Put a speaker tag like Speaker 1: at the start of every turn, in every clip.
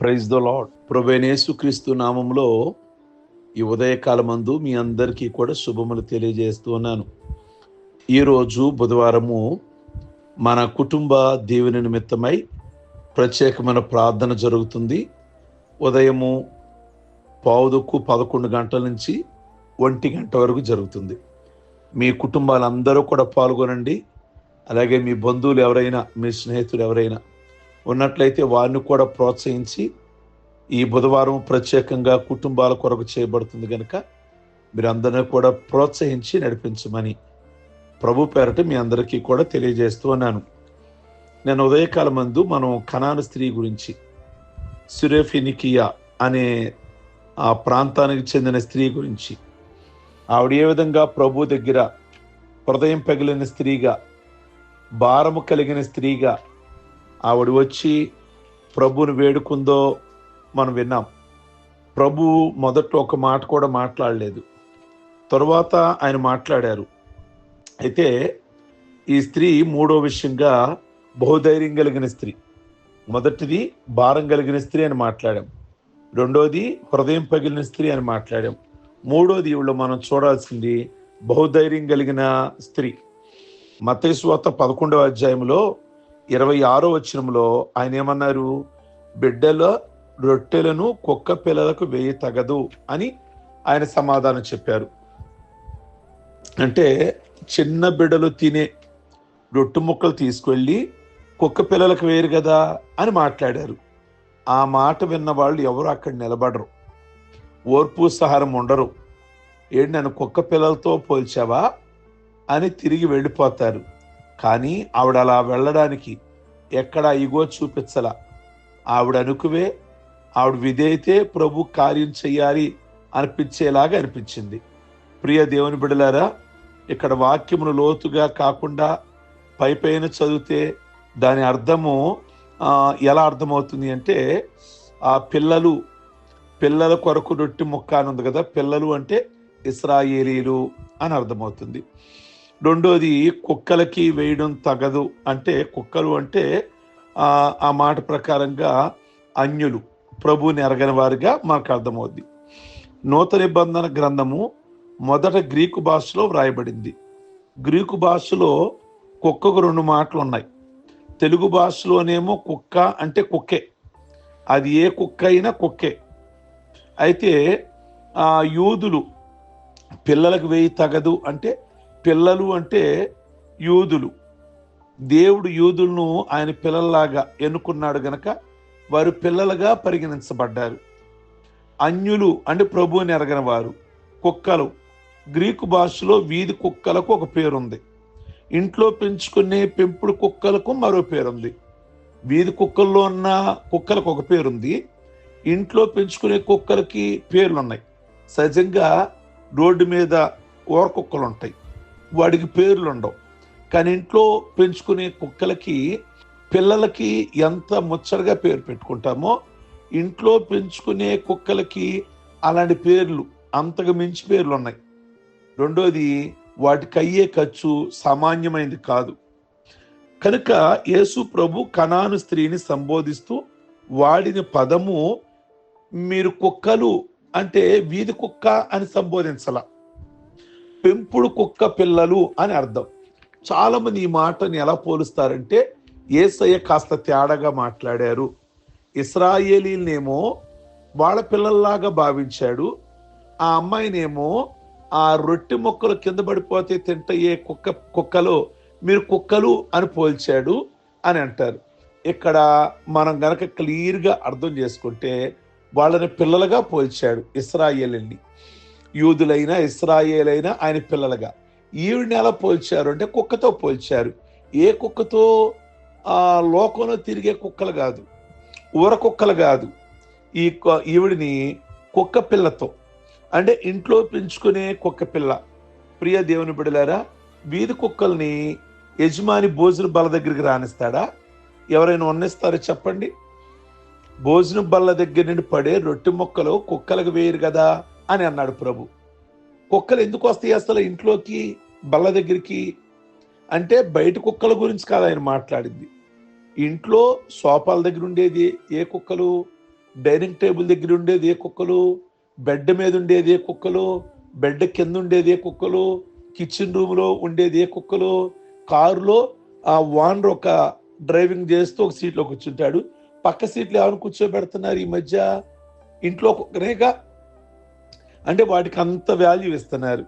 Speaker 1: Praise the lord ప్రభేనేసు క్రీస్తు నామంలో ఈ ఉదయకాలమందు మీ అందరికీ కూడా శుభములు తెలియజేస్తూ ఉన్నాను. ఈరోజు బుధవారము మన కుటుంబ దీవెని నిమిత్తమై ప్రత్యేకమైన ప్రార్థన జరుగుతుంది. ఉదయము పావుదుక్కు పదకొండు గంటల నుంచి ఒంటి గంట వరకు జరుగుతుంది. మీ కుటుంబాలందరూ కూడా పాల్గొనండి. అలాగే మీ బంధువులు ఎవరైనా మీ స్నేహితులు ఎవరైనా ఉన్నట్లయితే వారిని కూడా ప్రోత్సహించి ఈ బుధవారం ప్రత్యేకంగా కుటుంబాల కొరకు చేయబడుతుంది కనుక మీరందరినీ కూడా ప్రోత్సహించి నడిపించమని ప్రభు పేరట మీ అందరికీ కూడా తెలియజేస్తూ ఉన్నాను. నేను ఉదయకాల మందు మనం కణాన స్త్రీ గురించి సురేఫినికియా అనే ఆ ప్రాంతానికి చెందిన స్త్రీ గురించి ఆవిడ ఏ విధంగా ప్రభు దగ్గర హృదయం పగిలిన స్త్రీగా భారము కలిగిన స్త్రీగా ఆవిడ వచ్చి ప్రభుని వేడుకుందో మనం విన్నాం. ప్రభు మొదట్లో ఒక మాట కూడా మాట్లాడలేదు. తరువాత ఆయన మాట్లాడారు. అయితే ఈ స్త్రీ మూడో విషయంగా బహుధైర్యం కలిగిన స్త్రీ. మొదటిది భారం కలిగిన స్త్రీ అని మాట్లాడాం. రెండోది హృదయం పగిలిన స్త్రీ అని మాట్లాడాం. మూడోది ఇవిలో మనం చూడాల్సింది బహుధైర్యం కలిగిన స్త్రీ. మతేశ్వత పదకొండవ అధ్యాయంలో ఇరవై ఆరో వచనంలో ఆయన ఏమన్నారు? బిడ్డల రొట్టెలను కుక్క పిల్లలకు వేయి తగదు అని ఆయన సమాధానం చెప్పారు. అంటే చిన్న బిడ్డలు తినే రొట్టు ముక్కలు తీసుకెళ్ళి కుక్క పిల్లలకు వేయరు కదా అని మాట్లాడారు. ఆ మాట విన్న వాళ్ళు ఎవరు అక్కడ నిలబడరు. ఓర్పు సహారం ఉండరు. ఏంటి నన్ను కుక్క పిల్లలతో పోల్చావా? అని తిరిగి వెళ్ళిపోతారు. కానీ ఆవిడ అలా వెళ్ళడానికి ఎక్కడ ఇగో చూపించలా. ఆవిడ అనుకువే ఆవిడ విధైతే ప్రభు కార్యం చెయ్యాలి అనిపించేలాగా అనిపించింది. ప్రియ దేవుని బిడలారా ఇక్కడ వాక్యమును లోతుగా కాకుండా పై పైన చదివితే దాని అర్థము ఎలా అర్థమవుతుంది అంటే ఆ పిల్లలు పిల్లల కొరకు రొట్టి ముక్క అని ఉంది కదా పిల్లలు అంటే ఇస్రాయేలీలు అని అర్థమవుతుంది. రెండోది కుక్కలకి వేయడం తగదు. అంటే కుక్కలు అంటే ఆ మాట ప్రకారంగా అన్యులు ప్రభుని ఎరగని వారిగా మనకు అర్థమవుద్ది. నూతన నిబంధన గ్రంథము మొదట గ్రీకు భాషలో వ్రాయబడింది. గ్రీకు భాషలో కుక్కకు రెండు మాటలు ఉన్నాయి. తెలుగు భాషలోనేమో కుక్క అంటే కుక్కే. అది ఏ కుక్క అయినా కుక్కే. అయితే ఆ యూదులు పిల్లలకు వేయి తగదు అంటే పిల్లలు అంటే యూదులు దేవుడు యూదులను ఆయన పిల్లల్లాగా ఎన్నుకున్నాడు గనక వారు పిల్లలుగా పరిగణించబడ్డారు. అన్యులు అంటే ప్రభువుని ఎరగని వారు. కుక్కలు. గ్రీకు భాషలో వీధి కుక్కలకు ఒక పేరుంది. ఇంట్లో పెంచుకునే పెంపుడు కుక్కలకు మరో పేరుంది. వీధి కుక్కల్లో ఉన్న కుక్కలకు ఒక పేరుంది. ఇంట్లో పెంచుకునే కుక్కలకి పేర్లు ఉన్నాయి సహజంగా రోడ్డు మీద ఓర కుక్కలు ఉంటాయి వాడికి పేర్లు ఉండవు కానీ ఇంట్లో పెంచుకునే కుక్కలకి పిల్లలకి ఎంత ముచ్చటగా పేరు పెట్టుకుంటామో ఇంట్లో పెంచుకునే కుక్కలకి అలాంటి పేర్లు అంతకు మించి పేర్లు ఉన్నాయి రెండోది వాటికి అయ్యే ఖర్చు సామాన్యమైనది కాదు. కనుక యేసు ప్రభు కణాను స్త్రీని సంబోధిస్తూ వాడిన పదము మీరు కుక్కలు అంటే వీధి కుక్క అని సంబోధించాల. పెంపుడు కుక్క పిల్లలు అని అర్థం. చాలా మంది ఈ మాటని ఎలా పోలుస్తారంటే ఏసయ్య కాస్త తేడాగా మాట్లాడారు. ఇస్రాయేలీనేమో వాళ్ళ పిల్లల్లాగా భావించాడు. ఆ అమ్మాయినేమో ఆ రొట్టె మొక్కలు కింద పడిపోతే తింటయ్యే కుక్క కుక్కలో మీరు కుక్కలు అని పోల్చాడు అని అంటారు. ఇక్కడ మనం గనక క్లియర్గా అర్థం చేసుకుంటే వాళ్ళని పిల్లలుగా పోల్చాడు ఇస్రాయేల్ని యూదులైనా ఇస్రాయేలైనా ఆయన పిల్లలుగా. ఈవిడిని ఎలా పోల్చారు అంటే కుక్కతో పోల్చారు. ఏ కుక్కతో? ఆ లోకంలో తిరిగే కుక్కలు కాదు. ఊర కుక్కలు కాదు. ఈ ఈవిడిని కుక్క పిల్లతో. అంటే ఇంట్లో పెంచుకునే కుక్క పిల్ల. ప్రియ దేవుని బిడలారా వీధి కుక్కల్ని యజమాని భోజన బల్ల దగ్గరికి రానిస్తాడా? ఎవరైనా ఉన్నిస్తారో చెప్పండి? భోజనం బల్ల దగ్గర నుండి పడే రొట్టె మొక్కలు కుక్కలకు వేయరు కదా. అని అన్నాడు ప్రభు. కుక్కలు ఎందుకు వస్తాయి అసలు ఇంట్లోకి బల్ల దగ్గరికి? అంటే బయట కుక్కల గురించి కాదు ఆయన మాట్లాడింది. ఇంట్లో సోఫాల దగ్గర ఉండేది ఏ కుక్కలు? డైనింగ్ టేబుల్ దగ్గర ఉండేది ఏ కుక్కలు? బెడ్ మీద ఉండేది ఏ కుక్కలు? బెడ్ కింద ఉండేది ఏ కుక్కలు? కిచెన్ రూమ్లో ఉండేది ఏ కుక్కలు? కారులో ఆ వానర్ ఒక డ్రైవింగ్ చేస్తూ ఒక సీట్లో కూర్చుంటాడు. పక్క సీట్లు ఎవరు కూర్చోబెడుతున్నారు ఈ మధ్య? ఇంట్లో కుక్కనేగా అంటే వాటికి అంత వాల్యూ ఇస్తున్నారు.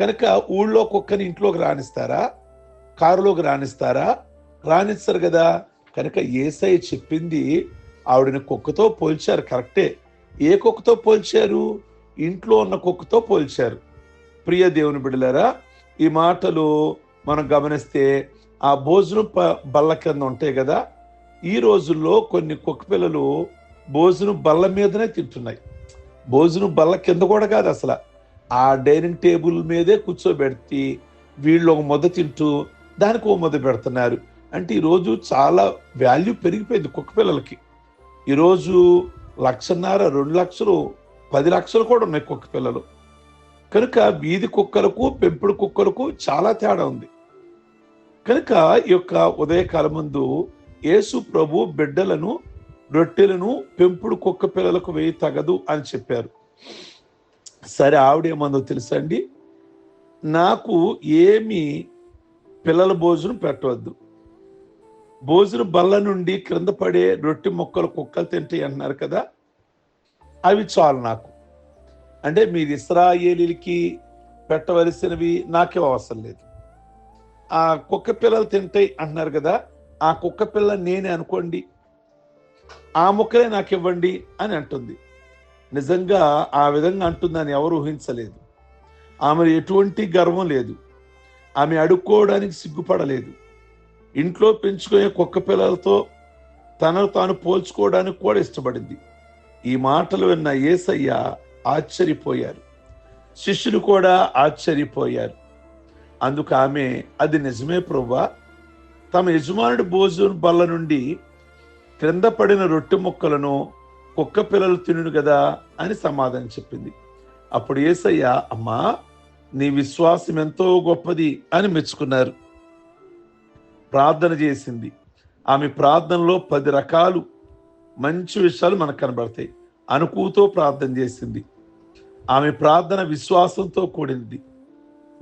Speaker 1: కనుక ఊళ్ళో కుక్కని ఇంట్లోకి రాణిస్తారా కారులోకి రాణిస్తారా రాణిస్తారు కదా. కనుక ఏసై చెప్పింది ఆవిడని కుక్కతో పోల్చారు. కరెక్టే. ఏ కుక్కతో పోల్చారు? ఇంట్లో ఉన్న కుక్కతో పోల్చారు. ప్రియ దేవుని బిడ్డలారా ఈ మాటలు మనం గమనిస్తే ఆ భోజనం ప- బల్ల కింద ఉంటాయి కదా. ఈ రోజుల్లో కొన్ని కుక్క పిల్లలు భోజనం బల్ల మీదనే తింటున్నాయి. భోజనం బల్ల కింద కూడా కాదు అసలు. ఆ డైనింగ్ టేబుల్ మీదే కూర్చోబెడితే వీళ్ళు ఒక ముద్ద తింటూ దానికి ఓ ముద్ద పెడుతున్నారు. అంటే ఈరోజు చాలా వాల్యూ పెరిగిపోయింది కుక్క పిల్లలకి. ఈరోజు లక్షన్నర రెండు లక్షలు పది లక్షలు కూడా ఉన్నాయి కుక్క పిల్లలు. కనుక వీధి కుక్కలకు పెంపుడు కుక్కలకు చాలా తేడా ఉంది. కనుక ఈ యొక్క ఉదయకాలం ముందు యేసు ప్రభు బిడ్డలను రొట్టెలను పెంపుడు కుక్క పిల్లలకు వేయి తగదు అని చెప్పారు. సరే ఆవిడేమందో తెలుసా అండి? నాకు ఏమి పిల్లల భోజనం పెట్టవద్దు. భోజనం బల్ల నుండి క్రింద పడే రొట్టె మొక్కలు కుక్కలు తింటాయి అంటున్నారు కదా అవి చాలు నాకు. అంటే మీరు ఇస్రాయేలీలకి పెట్టవలసినవి నాకే అవసరం లేదు. ఆ కుక్క పిల్లలు తింటాయి అంటున్నారు కదా ఆ కుక్క పిల్ల నేనే అనుకోండి ఆ ముక్కలే నాకు ఇవ్వండి అని అంటుంది. నిజంగా ఆ విధంగా అంటుందని ఎవరు ఊహించలేదు. ఆమె ఎటువంటి గర్వం లేదు. ఆమె అడుక్కోవడానికి సిగ్గుపడలేదు. ఇంట్లో పెంచుకునే కుక్క పిల్లలతో తనను తాను పోల్చుకోవడానికి కూడా ఇష్టపడింది. ఈ మాటలు విన్న ఏసయ్య ఆశ్చర్యపోయారు. శిష్యులు కూడా ఆశ్చర్యపోయారు. అందుకు ఆమె అది నిజమే ప్రభా తమ యజమానుడి భోజనం బల్ల నుండి క్రింద పడిన రొట్టె ముక్కలను కుక్క పిల్లలు తినును కదా అని సమాధానం చెప్పింది. అప్పుడు ఏసయ్య అమ్మా నీ విశ్వాసం ఎంతో గొప్పది అని మెచ్చుకున్నారు. ప్రార్థన చేసింది. ఆమె ప్రార్థనలో పది రకాలు మంచి విషయాలు మనకు కనబడతాయి. అనుకుతో ప్రార్థన చేసింది. ఆమె ప్రార్థన విశ్వాసంతో కూడినది.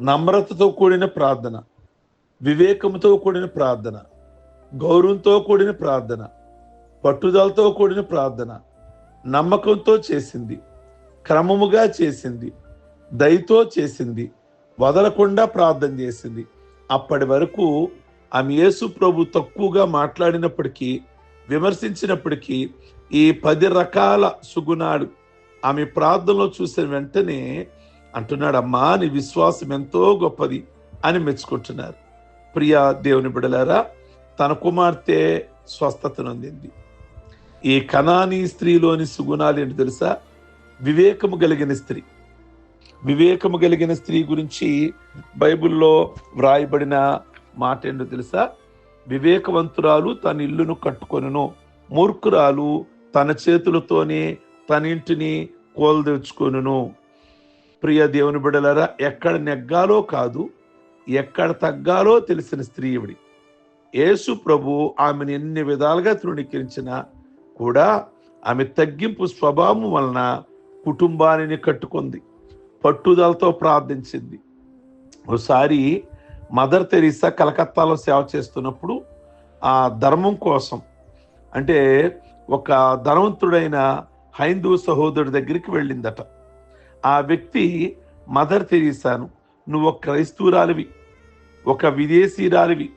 Speaker 1: నమ్రతతో కూడిన ప్రార్థన. వివేకంతో కూడిన ప్రార్థన. గౌరవంతో కూడిన ప్రార్థన. పట్టుదలతో కూడిన ప్రార్థన నమ్మకంతో చేసింది క్రమముగా చేసింది దయతో చేసింది వదలకుండా ప్రార్థన చేసింది. అప్పటి వరకు ఆమె యేసు ప్రభు తక్కువగా మాట్లాడినప్పటికీ విమర్శించినప్పటికీ ఈ పది రకాల సుగుణాలు ఆమె ప్రార్థనలో చూసిన వెంటనే అంటున్నాడు అమ్మా నీ విశ్వాసం ఎంతో గొప్పది అని మెచ్చుకుంటున్నారు. ప్రియా దేవుని బిడలారా తన కుమార్తె స్వస్థత నొందింది. ఈ కణానీ స్త్రీలోని సుగుణాలు ఏంటి తెలుసా? వివేకము కలిగిన స్త్రీ. వివేకము కలిగిన స్త్రీ గురించి బైబిల్లో వ్రాయబడిన మాట ఏంటో తెలుసా? వివేకవంతురాలు తన ఇల్లును కట్టుకొనును. మూర్ఖురాలు తన చేతులతోనే తన ఇంటిని కోల్దెచ్చుకొనును ప్రియ దేవుని బిడలరా ఎక్కడ నెగ్గాలో కాదు ఎక్కడ తగ్గాలో తెలిసిన స్త్రీ ఇవిడి యేసు ప్రభు ఆమెను ఎన్ని విధాలుగా తృణీకరించినా కూడా ఆమె తగ్గింపు స్వభావం వలన కుటుంబాన్ని కట్టుకుంది పట్టుదలతో ప్రార్థించింది. ఒకసారి మదర్ తెరీసా కలకత్తాలో సేవ చేస్తున్నప్పుడు ఆ ధర్మం కోసం అంటే ఒక ధనవంతుడైన హైందవ సహోదరుడి దగ్గరికి వెళ్ళిందట. ఆ వ్యక్తి మదర్ తెరీసాను నువ్వు ఒక క్రైస్తవురాలివి ఒక విదేశీరాలివి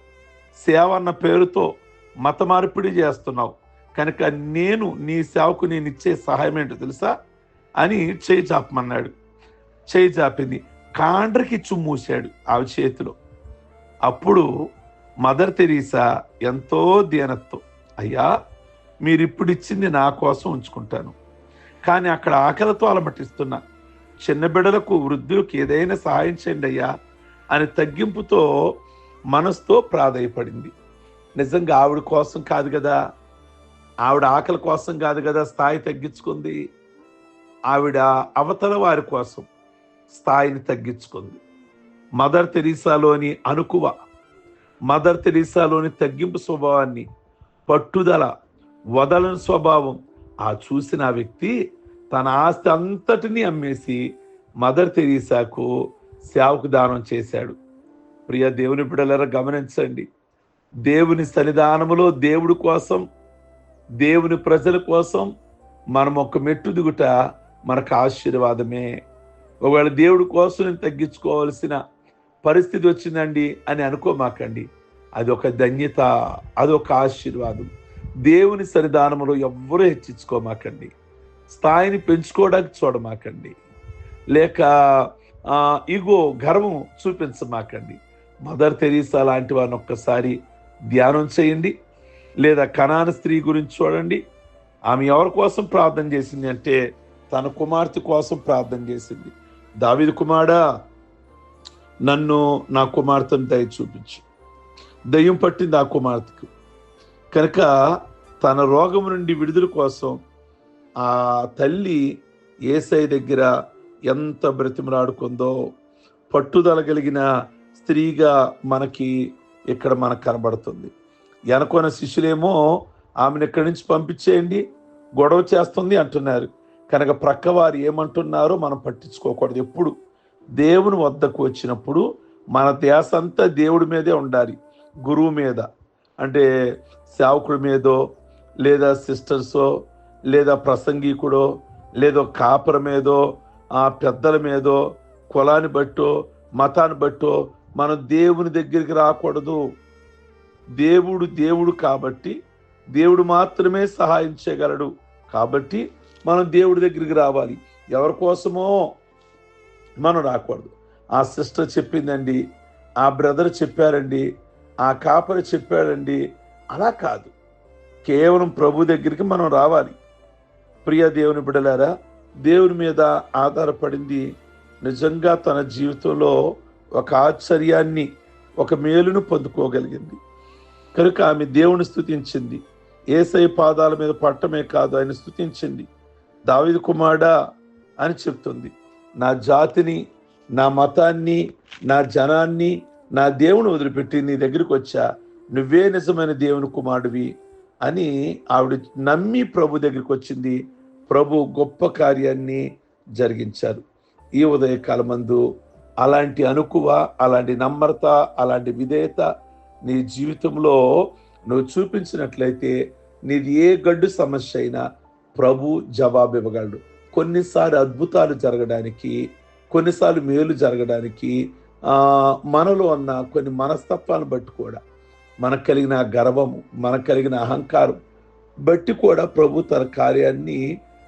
Speaker 1: సేవ అన్న పేరుతో మత మార్పిడి చేస్తున్నావు. కనుక నేను నీ సేవకు నేను ఇచ్చే సహాయం ఏంటో తెలుసా? అని చేయి చాపమన్నాడు. చేయి చాపింది. కాండ్రకి చుమ్మూశాడు ఆమె చేతిలో. అప్పుడు మదర్ తెరీసా ఎంతో ధ్యానత్వం అయ్యా మీరు ఇప్పుడు ఇచ్చింది నా కోసం ఉంచుకుంటాను. కానీ అక్కడ ఆకలితో అలమటిస్తున్నా. చిన్న బిడ్డలకు వృద్ధులకు ఏదైనా సహాయం చేయండి అయ్యా అని తగ్గింపుతో మనసుతో ప్రాధాయపడింది. నిజంగా ఆవిడ కోసం కాదు కదా? ఆవిడ ఆకలి కోసం కాదు కదా స్థాయి తగ్గించుకుంది. ఆవిడ అవతల వారి కోసం స్థాయిని తగ్గించుకుంది. మదర్ తెరీసాలోని అనుకువ మదర్ తెరీసాలోని తగ్గింపు స్వభావాన్ని పట్టుదల వదలని స్వభావం ఆ చూసిన ఆ వ్యక్తి తన ఆస్తి అంతటినీ అమ్మేసి మదర్ తెరీసాకు సేవకు దానం చేశాడు. ప్రియ దేవుని బిడ్డలరా గమనించండి. దేవుని సన్నిధానములో దేవుడి కోసం దేవుని ప్రజల కోసం మనం ఒక మెట్టు దిగుట మనకు ఆశీర్వాదమే. ఒకవేళ దేవుడి కోసం నేను తగ్గించుకోవాల్సిన పరిస్థితి వచ్చిందండి అని అనుకోమాకండి. అది ఒక ధన్యత అది ఒక ఆశీర్వాదం. దేవుని సన్నిధానములో ఎవ్వరూ హెచ్చించుకోమాకండి స్థాయిని పెంచుకోవడానికి చూడమాకండి. లేక ఇగో గర్వం చూపించమాకండి. మదర్ తెరీసా లాంటి వారిని ఒక్కసారి ధ్యానం చేయండి. లేదా కణాన స్త్రీ గురించి చూడండి. ఆమె ఎవరి కోసం ప్రార్థన చేసింది అంటే తన కుమార్తె కోసం ప్రార్థన చేసింది. దావిది కుమారా నన్ను నా కుమార్తెను దయ చూపించు. దయ్యం పట్టింది ఆ కుమార్తెకు. కనుక తన రోగం నుండి విడుదల కోసం ఆ తల్లి ఏసై దగ్గర ఎంత బ్రతిమలాడుకుందో పట్టుదల కలిగిన స్త్రీగా మనకి ఇక్కడ మనకు కనబడుతుంది. వెనకొన శిష్యులేమో ఆమెను ఇక్కడి నుంచి పంపించేయండి గొడవ చేస్తుంది అంటున్నారు. కనుక ప్రక్కవారు ఏమంటున్నారో మనం పట్టించుకోకూడదు. ఎప్పుడు దేవుని వద్దకు వచ్చినప్పుడు మన దేశ అంతా దేవుడి మీదే ఉండాలి గురువు మీద. అంటే సేవకుడి మీదో లేదా సిస్టర్సో లేదా ప్రసంగికుడో లేదో కాపర మీదో ఆ పెద్దల మీదో కులాన్ని బట్టో మతాన్ని బట్టో మనం దేవుని దగ్గరికి రాకూడదు. దేవుడు దేవుడు కాబట్టి దేవుడు మాత్రమే సహాయం చేయగలడు కాబట్టి మనం దేవుడి దగ్గరికి రావాలి. ఎవరి కోసమో మనం రాకూడదు. ఆ సిస్టర్ చెప్పిందండి ఆ బ్రదర్ చెప్పారండి ఆ కాపరి చెప్పాడండి. అలా కాదు. కేవలం ప్రభు దగ్గరికి మనం రావాలి. ప్రియ దేవుని బిడలారా దేవుని మీద ఆధారపడింది నిజంగా తన జీవితంలో ఒక ఆశ్చర్యాన్ని ఒక మేలును పొందుకోగలిగింది. కనుక ఆమె దేవుని స్థుతించింది ఏసై పాదాల మీద పట్టమే కాదు ఆయన స్థుతించింది దావిది కుమారుడా అని చెప్తుంది. నా జాతిని నా మతాన్ని నా జనాన్ని నా దేవుని వదిలిపెట్టి నీ దగ్గరికి వచ్చా. నువ్వే నిజమైన దేవుని కుమారుడివి అని ఆవిడ నమ్మి ప్రభు దగ్గరికి వచ్చింది. ప్రభు గొప్ప కార్యాన్ని జరిగించారు. ఈ ఉదయకాలమందు అలాంటి అనుకువ అలాంటి నమ్రత అలాంటి విధేయత నీ జీవితంలో నువ్వు చూపించినట్లయితే నీది ఏ గడ్డు సమస్య అయినా ప్రభు జవాబు ఇవ్వగలడు. కొన్నిసార్లు అద్భుతాలు జరగడానికి కొన్నిసార్లు మేలు జరగడానికి మనలో ఉన్న కొన్ని మనస్తత్వాలను బట్టి కూడా మనకు కలిగిన గర్వము మనకు కలిగిన అహంకారం బట్టి కూడా ప్రభు తన కార్యాన్ని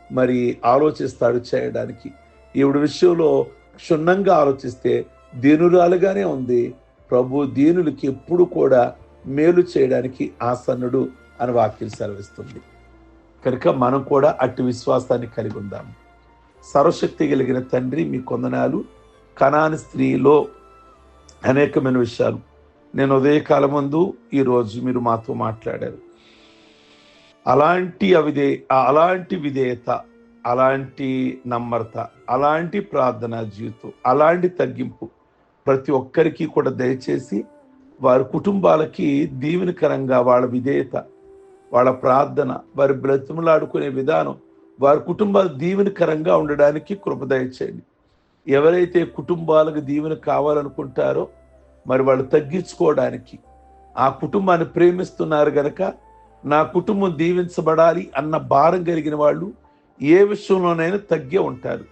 Speaker 1: మరి ఆలోచిస్తాడు చేయడానికి. ఈవిడ విషయంలో క్షుణ్ణంగా ఆలోచిస్తే దీనురాలుగానే ఉంది ప్రభు దీనులకి ఎప్పుడు కూడా మేలు చేయడానికి ఆసన్నుడు అని వాక్యం సెలవిస్తుంది. కనుక మనం కూడా అట్టి విశ్వాసాన్ని కలిగి ఉందాం. సర్వశక్తి కలిగిన తండ్రి మీ కొందనాలు కణాని స్త్రీలో అనేకమైన విషయాలు నేను ఉదయకాలం ముందు ఈరోజు మీరు మాతో మాట్లాడారు. అలాంటి అవిధే అలాంటి విధేయత అలాంటి నమ్రత అలాంటి ప్రార్థనా జీవితం అలాంటి తగ్గింపు ప్రతి ఒక్కరికి కూడా దయచేసి వారి కుటుంబాలకి దీవెనకరంగా వాళ్ళ విధేయత వాళ్ళ ప్రార్థన వారి బ్రతిమలాడుకునే విధానం వారి కుటుంబాలు దీవెనకరంగా ఉండడానికి కృపదయచేయండి ఎవరైతే కుటుంబాలకు దీవెన కావాలనుకుంటారో మరి వాళ్ళు తగ్గించుకోవడానికి ఆ కుటుంబాన్ని ప్రేమిస్తున్నారు గనక నా కుటుంబం దీవించబడాలి అన్న భారం కలిగిన వాళ్ళు ఏ విషయంలోనైనా తగ్గే ఉంటారు.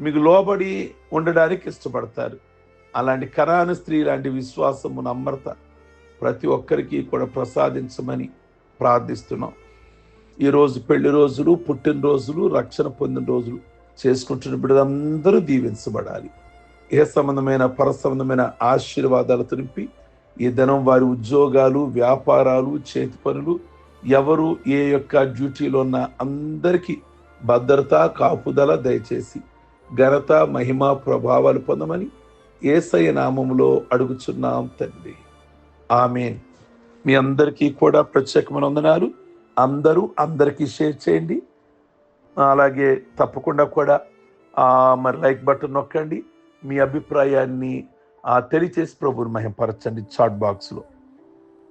Speaker 1: మీకు లోబడి ఉండడానికి ఇష్టపడతారు. అలాంటి కరాన స్త్రీ లాంటి విశ్వాసము నమ్రత ప్రతి ఒక్కరికి కూడా ప్రసాదించమని ప్రార్థిస్తున్నాం. ఈరోజు పెళ్ళి రోజులు పుట్టినరోజులు రక్షణ పొందిన రోజులు చేసుకుంటున్న బిడ్డలందరూ దీవించబడాలి. ఏ సంబంధమైన పర సంబంధమైన ఆశీర్వాదాలు తెలిపి ఈ ధనం వారి ఉద్యోగాలు వ్యాపారాలు చేతి పనులు ఎవరు ఏ యొక్క డ్యూటీలో ఉన్న అందరికీ భద్రత కాపుదల దయచేసి ఘనత మహిమ ప్రభావాలు పొందమని ఏసయ నామములో అడుగుచున్నాం తండ్రి. ఆమె మీ అందరికీ కూడా ప్రత్యేకమైన వందనాలు. అందరూ అందరికీ షేర్ చేయండి. అలాగే తప్పకుండా కూడా మరి లైక్ బటన్ నొక్కండి. మీ అభిప్రాయాన్ని ఆ, తెలియచేసి ప్రభుని మహింపరచండి చాట్ బాక్స్లో.